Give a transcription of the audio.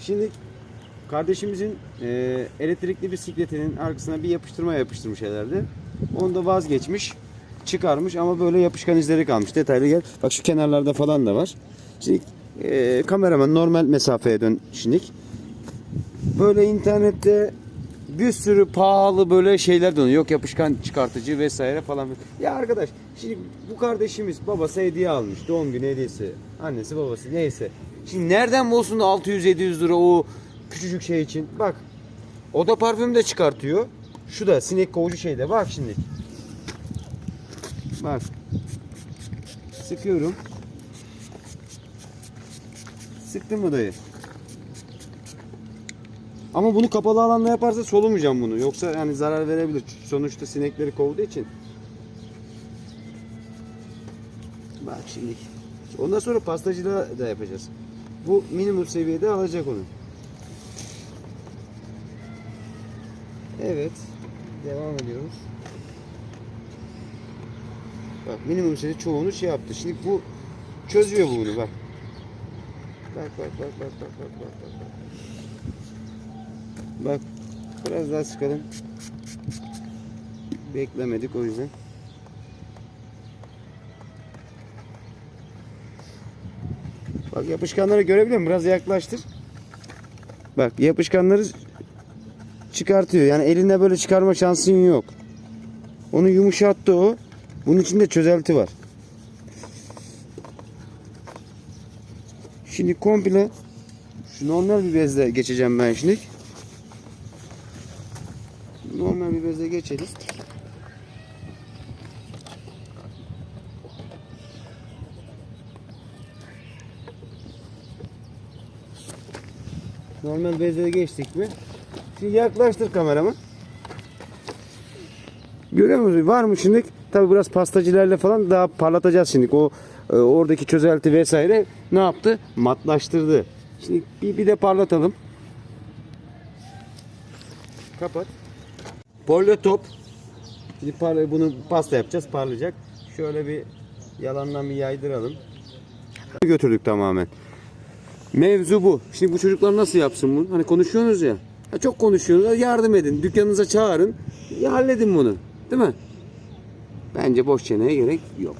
Şimdi kardeşimizin e, elektrikli bisikletinin arkasına bir yapıştırma yapıştırmış herhalde. Onu da vazgeçmiş. Çıkarmış ama böyle yapışkan izleri kalmış. Detaylı gel. Bak şu kenarlarda falan da var. Şimdi e, kameraman normal mesafeye dön şimdi. Böyle internette bir sürü pahalı böyle şeyler dönüyor. Yok yapışkan çıkartıcı vesaire falan. Ya arkadaş şimdi bu kardeşimiz babası hediye almış. Doğum günü hediyesi. Annesi babası neyse. Şimdi nereden bulsun da 600-700 lira o küçücük şey için? Bak. O da parfüm de çıkartıyor. Şu da sinek kovucu şeyde. Bak şimdi. Bak. Sıkıyorum. Sıktın mı dayı? Ama bunu kapalı alanda yaparsa solumayacağım bunu. Yoksa yani zarar verebilir. Sonuçta sinekleri kovduğu için. Bak şimdi. Ondan sonra pastacılığa da yapacağız. Bu minimum seviyede alacak onu. Evet. Devam ediyoruz. Bak minimum seviye çoğunu şey yaptı. Şimdi bu çözüyor bunu. Bak bak bak bak bak bak bak bak. bak. Bak biraz daha sıkalım. Beklemedik o yüzden. Bak yapışkanları görebiliyor musun? Biraz yaklaştır. Bak yapışkanları çıkartıyor. Yani elinde böyle çıkarma şansın yok. Onu yumuşattı o. Bunun içinde çözelti var. Şimdi komple şu normal bir bezle geçeceğim ben şimdi. Normal bir bezle geçelim. Normal bezle geçtik mi? Şimdi yaklaştır kameramı. Görüyor musunuz? Var mı şimdi? Tabi biraz pastacılarla falan daha parlatacağız şimdi. O e, oradaki çözelti vesaire ne yaptı? Matlaştırdı. Şimdi bir, bir de parlatalım. Kapat. Polyo top. Şimdi parla, bunu pasta yapacağız. Parlayacak. Şöyle bir yalandan bir yaydıralım. Götürdük tamamen. Mevzu bu. Şimdi bu çocuklar nasıl yapsın bunu? Hani konuşuyorsunuz ya. Ha, çok konuşuyorsunuz. Yardım edin. Dükkanınıza çağırın. Ya halledin bunu. Değil mi? Bence boş çeneye gerek yok.